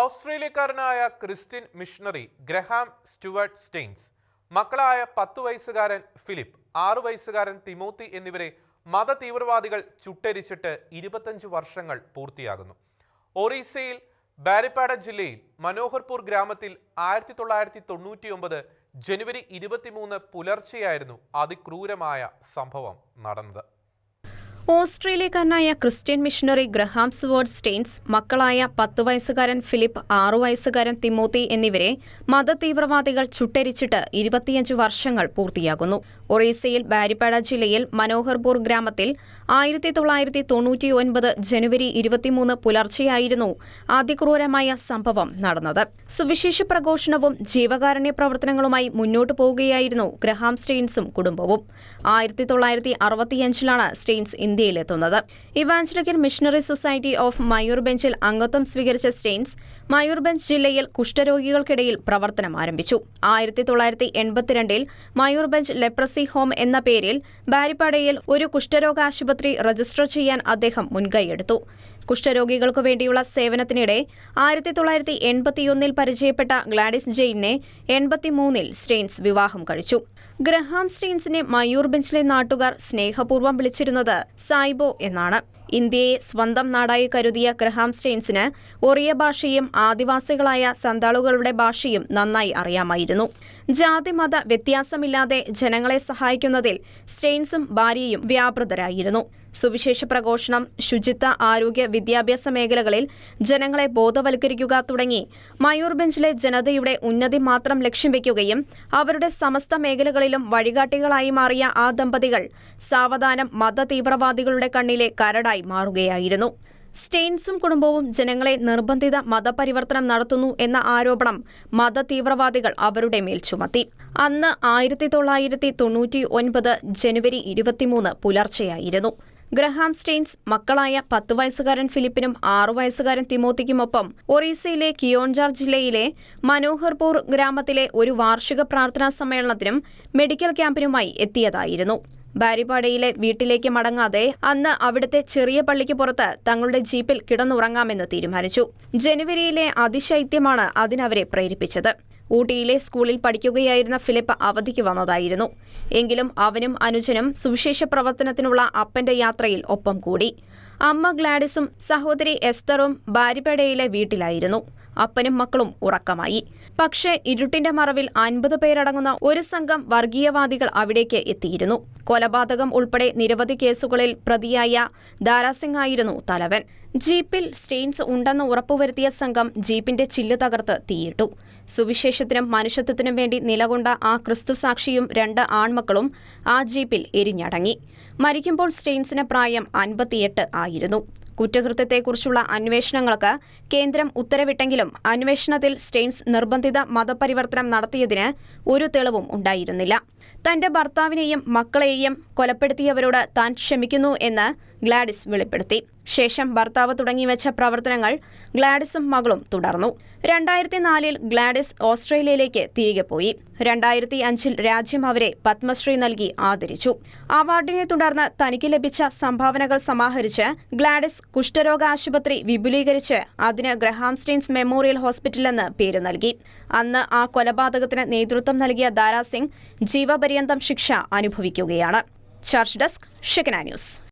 ഓസ്ട്രേലിയക്കാരനായ Christian missionary Graham Stuart Staines മക്കളായ പത്തു വയസ്സുകാരൻ ഫിലിപ്പ് ആറു വയസ്സുകാരൻ തിമോത്തി എന്നിവരെ മത തീവ്രവാദികൾ ചുട്ടരിച്ചിട്ട് ഇരുപത്തഞ്ച് വർഷങ്ങൾ പൂർത്തിയാകുന്നു. ഒറീസയിൽ ബാരിപ്പാട ജില്ലയിൽ മനോഹർപൂർ ഗ്രാമത്തിൽ ആയിരത്തി തൊള്ളായിരത്തി തൊണ്ണൂറ്റി ഒമ്പത് ജനുവരി ഇരുപത്തിമൂന്ന് പുലർച്ചെയായിരുന്നു അതിക്രൂരമായ സംഭവം നടന്നത്. ഓസ്ട്രേലിയക്കാരനായ Christian missionary Graham Stuart Staines മക്കളായ പത്ത് വയസ്സുകാരൻ ഫിലിപ്പ് ആറു വയസ്സുകാരൻ തിമോത്തി എന്നിവരെ മതതീവ്രവാദികൾ ചുട്ടരിച്ചിട്ട് ഇരുപത്തിയഞ്ച് വർഷങ്ങൾ പൂർത്തിയാകുന്നു. ഒറീസയിൽ ബാരിപ്പാട ജില്ലയിൽ മനോഹർപൂർ ഗ്രാമത്തിൽ ആയിരത്തി തൊള്ളായിരത്തി തൊണ്ണൂറ്റി ഒൻപത് ജനുവരി ഇരുപത്തിമൂന്ന് പുലർച്ചെയായിരുന്നു അതിക്രൂരമായ സംഭവം നടന്നത്. സുവിശേഷ പ്രഘോഷണവും ജീവകാരുണ്യ പ്രവർത്തനങ്ങളുമായി മുന്നോട്ടു പോവുകയായിരുന്നു ഗ്രഹാം സ്റ്റെയിൻസും കുടുംബവും. ആയിരത്തി തൊള്ളായിരത്തി അറുപത്തിയഞ്ചിലാണ് സ്റ്റെയിൻസ് ഇന്ത്യയിലെത്തുന്നത്. ഇവാഞ്ചലിക്കൽ മിഷണറി സൊസൈറ്റി ഓഫ് മയൂർബെഞ്ചിൽ അംഗത്വം സ്വീകരിച്ച സ്റ്റെയിൻസ് മയൂർബെഞ്ച് ജില്ലയിൽ കുഷ്ഠരോഗികൾക്കിടയിൽ പ്രവർത്തനം ആരംഭിച്ചു. ആയിരത്തി തൊള്ളായിരത്തി എൺപത്തിരണ്ടിൽ മയൂർബെഞ്ച് ലെപ്രസി ഹോം എന്ന പേരിൽ ബാരിപ്പാടയിൽ ഒരു കുഷ്ഠരോഗ ആശുപത്രി രജിസ്റ്റർ ചെയ്യാൻ അദ്ദേഹം മുൻകൈയെടുത്തു. കുഷ്ഠരോഗികൾക്കു വേണ്ടിയുള്ള സേവനത്തിനിടെ ആയിരത്തി തൊള്ളായിരത്തി എൺപത്തിയൊന്നിൽ പരിചയപ്പെട്ട ഗ്ലാഡിസ് ജെയിനെ എൺപത്തിമൂന്നിൽ സ്റ്റെയിൻസ് വിവാഹം കഴിച്ചു. ഗ്രഹാം സ്റ്റെയിൻസിനെ മയൂർ ബെഞ്ചിലെ നാട്ടുകാർ സ്നേഹപൂർവം വിളിച്ചിരുന്നത് സായിബോ എന്നാണ്. ഇന്ത്യയെ സ്വന്തം നാടായി കരുതിയ ഗ്രഹാം സ്റ്റെയിൻസിന് ഒറിയ ഭാഷയും ആദിവാസികളായ സന്താളുകളുടെ ഭാഷയും നന്നായി അറിയാമായിരുന്നു. ജാതിമത വ്യത്യാസമില്ലാതെ ജനങ്ങളെ സഹായിക്കുന്നതിൽ സ്റ്റെയിൻസും ഭാര്യയും വ്യാപൃതരായിരുന്നു. സുവിശേഷ പ്രഘോഷണം ശുചിത്വ ആരോഗ്യ വിദ്യാഭ്യാസ മേഖലകളിൽ ജനങ്ങളെ ബോധവൽക്കരിക്കുക തുടങ്ങി. മയൂർബെഞ്ചിലെ ജനതയുടെ ഉന്നതി മാത്രം ലക്ഷ്യം വയ്ക്കുകയും അവരുടെ സമസ്ത മേഖലകളിലും വഴികാട്ടികളായി മാറിയ ആ ദമ്പതികൾ സാവധാനം മത തീവ്രവാദികളുടെ കണ്ണിലെ കരടായി മാറുകയായിരുന്നു. സ്റ്റെയിൻസും കുടുംബവും ജനങ്ങളെ നിർബന്ധിത മതപരിവർത്തനം നടത്തുന്നു എന്ന ആരോപണം മത തീവ്രവാദികൾ അവരുടെ മേൽ ചുമത്തി. അന്ന് ആയിരത്തി തൊള്ളായിരത്തി തൊണ്ണൂറ്റി ഒൻപത് ജനുവരി ഇരുപത്തിമൂന്ന് പുലർച്ചെയായിരുന്നു. ഗ്രഹാം സ്റ്റെയിൻസ് മക്കളായ പത്ത് വയസ്സുകാരൻ ഫിലിപ്പിനും ആറു വയസ്സുകാരൻ തിമോത്തിക്കുമൊപ്പം ഒറീസയിലെ കിയോൺജാർ ജില്ലയിലെ മനോഹർപൂർ ഗ്രാമത്തിലെ ഒരു വാർഷിക പ്രാർത്ഥനാ സമ്മേളനത്തിനും മെഡിക്കൽ ക്യാമ്പിനുമായി എത്തിയതായിരുന്നു. ബാരിപാടയിലെ വീട്ടിലേക്ക് മടങ്ങാതെ അന്ന് അവിടുത്തെ ചെറിയ പള്ളിക്ക് പുറത്ത് തങ്ങളുടെ ജീപ്പിൽ കിടന്നുറങ്ങാമെന്ന് തീരുമാനിച്ചു. ജനുവരിയിലെ അതിശൈത്യമാണ് അതിനവരെ പ്രേരിപ്പിച്ചത്. ഊട്ടിയിലെ സ്കൂളിൽ പഠിക്കുകയായിരുന്ന ഫിലിപ്പ് അവധിക്ക് വന്നതായിരുന്നു. എങ്കിലും അവനും അനുജനും സുവിശേഷ പ്രവർത്തനത്തിനുള്ള അപ്പന്റെ യാത്രയിൽ ഒപ്പം കൂടി. അമ്മ ഗ്ലാഡിസും സഹോദരി എസ്തറും ബാരിപേടയിലെ വീട്ടിലായിരുന്നു. അപ്പനും മക്കളും ഉറക്കമായി. പക്ഷേ ഇരുട്ടിന്റെ മറവിൽ അൻപത് പേരടങ്ങുന്ന ഒരു സംഘം വർഗീയവാദികൾ അവിടേക്ക് എത്തിയിരുന്നു. കൊലപാതകം ഉൾപ്പെടെ നിരവധി കേസുകളിൽ പ്രതിയായ ദാരാസിംഗ് ആയിരുന്നു തലവൻ. ജീപ്പിൽ സ്റ്റെയിൻസ് ഉണ്ടെന്ന് ഉറപ്പുവരുത്തിയ സംഘം ജീപ്പിന്റെ ചില്ല് തകർത്ത് തീയിട്ടു. സുവിശേഷത്തിനും മനുഷ്യത്വത്തിനും വേണ്ടി നിലകൊണ്ട ആ ക്രിസ്തുസാക്ഷിയും രണ്ട് ആൺമക്കളും ആ ജീപ്പിൽ എരിഞ്ഞടങ്ങി. മരിക്കുമ്പോൾ സ്റ്റെയിൻസിന് പ്രായം അൻപത്തിയെട്ട് ആയിരുന്നു. കുറ്റകൃത്യത്തെക്കുറിച്ചുള്ള അന്വേഷണങ്ങൾക്ക് കേന്ദ്രം ഉത്തരവിട്ടെങ്കിലും അന്വേഷണത്തിൽ സ്റ്റെയിൻസ് നിർബന്ധിത മതപരിവർത്തനം നടത്തിയതിന് ഒരു തെളിവും ഉണ്ടായിരുന്നില്ല. തന്റെ ഭർത്താവിനെയും മക്കളെയും കൊലപ്പെടുത്തിയവരോട് താൻ ക്ഷമിക്കുന്നു എന്ന് ഗ്ലാഡിസ് വെളിപ്പെടുത്തി. ശേഷം ഭർത്താവ് തുടങ്ങിവെച്ച പ്രവർത്തനങ്ങൾ ഗ്ലാഡിസും മകളും തുടർന്നു. രണ്ടായിരത്തി നാലിൽ ഗ്ലാഡിസ് ഓസ്ട്രേലിയയിലേക്ക് തിരികെ പോയി. രണ്ടായിരത്തി അഞ്ചിൽ രാജ്യം അവരെ പത്മശ്രീ നൽകി ആദരിച്ചു. അവാർഡിനെ തുടർന്ന് തനിക്ക് ലഭിച്ച സംഭാവനകൾ സമാഹരിച്ച് ഗ്ലാഡിസ് കുഷ്ഠരോഗ ആശുപത്രി വിപുലീകരിച്ച് അതിന് ഗ്രഹാം സ്റ്റെയിൻസ് മെമ്മോറിയൽ ഹോസ്പിറ്റലെന്ന് പേര് നൽകി. അന്ന് ആ കൊലപാതകത്തിന് നേതൃത്വം നൽകിയ ദാരാസിംഗ് ജീവപര്യന്തം ശിക്ഷ അനുഭവിക്കുകയാണ്. ചർച്ച് ഡെസ്ക് ഷിക്കന ന്യൂസ്.